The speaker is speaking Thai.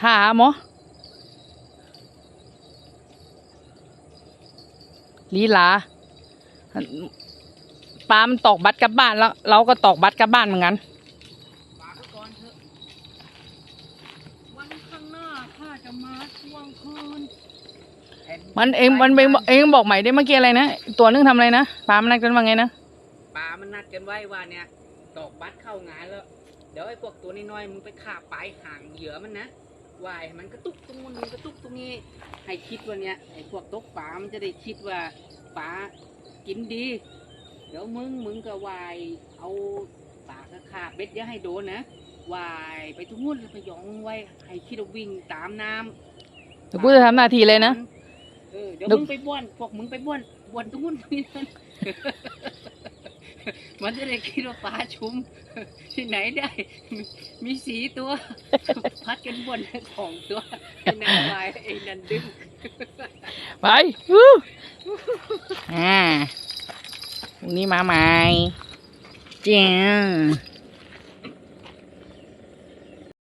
ท่าหมอลีลาปลามันตอกบัตรกลับบ้านแล้ว เราก็ตอกบัตรกลับบ้านเหมือนกันฝากไว้ก่อนเถอะวันข้างหน้าข้าจะมาทวงคืนแผ่มันเองมันเองเองบอกใหม่ได้เมื่อกี้อะไรนะตัวนึงทำอะไรนะปลามันนักกันว่าไงนะป่ามันนัดกันไว้ว่าเนี่ยตอกบัตรเข้างานแล้ว เดี๋ยวไอ้พวกตัวน้อยๆมึงไปขาบปลายห่างเหยื่อมันนะ ว่ายมันกระตุกตรงนู้นมันกระตุกตรงนี้ ให้คิดว่าเนี่ยไอ้พวกตกปลามันจะได้คิดว่าปลากินดี เดี๋ยวมึงมึงก็วายเอาปากกระขาบเบ็ดอย่าให้โดนนะวายไปทุกมุ่นแล้วไปหยองไว้ให้คิดว่าวิ่งตามน้ำเดี๋ยวกูจะทำหน้าที่เลยนะเออเดี๋ยวเดี๋ยวมึงไปบ้วนพวกมึงไปบ้วนบ้วนตรงนู้นตรงนี้นั่น มันจะได้คิดว่าปลาชุม ที่ไหนได้ มีสีตัว พัดกันบนของตัวไอ้นันวายไอ้นันดึงไปวู้อ่าพรุ่งนี้มาใหม่เจ้า